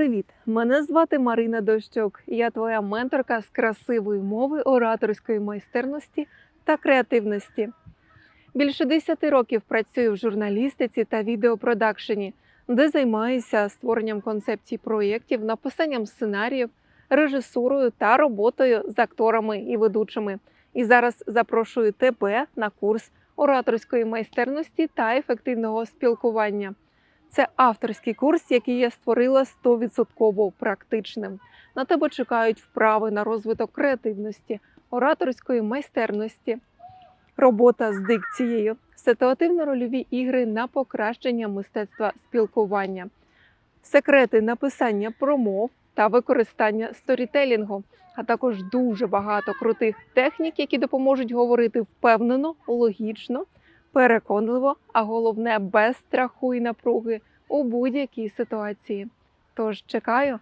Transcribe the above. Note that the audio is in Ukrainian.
привіт! Мене звати Марина Дощок. Я твоя менторка з красивої мови, ораторської майстерності та креативності. Більше 10 років працюю в журналістиці та відеопродакшені, де займаюся створенням концепцій проєктів, написанням сценаріїв, режисурою та роботою з акторами і ведучими. І зараз запрошую тебе на курс ораторської майстерності та ефективного спілкування. Це авторський курс, який я створила 100% практичним. На тебе чекають вправи на розвиток креативності, ораторської майстерності, робота з дикцією, ситуативно-рольові ігри на покращення мистецтва спілкування, секрети написання промов та використання сторітелінгу, а також дуже багато крутих технік, які допоможуть говорити впевнено, логічно, переконливо, а головне без страху і напруги у будь-якій ситуації. Тож чекаю.